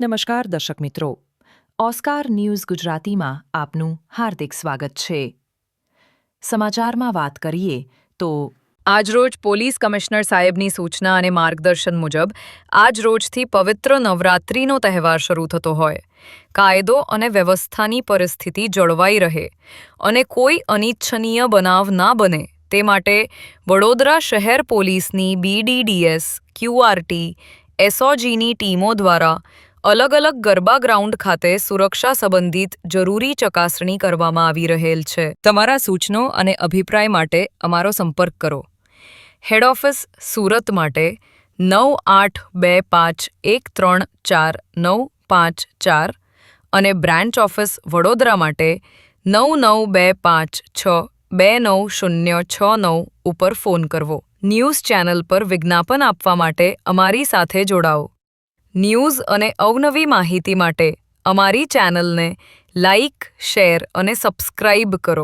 નમસ્કાર, દર્શક મિત્રો. ઓસ્કાર ન્યૂઝ ગુજરાતીમાં આપનું હાર્દિક સ્વાગત છે. સમાચારમાં વાત કરીએ તો આજરોજ પોલીસ કમિશનર સાહેબની સૂચના અને માર્ગદર્શન મુજબ આજરોજથી પવિત્ર નવરાત્રિનો તહેવાર શરૂ થતો હોય. કાયદો અને વ્યવસ્થાની પરિસ્થિતિ જળવાઈ રહે અને કોઈ અનિચ્છનીય બનાવ ના બને તે માટે વડોદરા શહેર પોલીસની બીડીડીએસ ક્યુઆરટી એસઓજીની ટીમો દ્વારા અલગ અલગ ગરબા ગ્રાઉન્ડ ખાતે સુરક્ષા સંબંધિત જરૂરી ચકાસણી કરવામાં આવી રહેલ છે. તમારા સૂચનો અને અભિપ્રાય માટે અમારો સંપર્ક કરો. હેડ ઓફિસ સુરત માટે નવ આઠ બે પાંચ એક ત્રણ ચાર નવ પાંચ ચાર અને બ્રાન્ચ ઓફિસ વડોદરા માટે નવ નવ બે પાંચ છ બે નવ શૂન્ય છ નવ ઉપર ફોન કરવો. ન્યૂઝ ચેનલ પર વિજ્ઞાપન આપવા માટે અમારી સાથે જોડાઓ. ન્યૂઝ અને અવનવી માહિતી માટે અમારી ચેનલને લાઇક શેર અને સબસ્ક્રાઇબ કરો.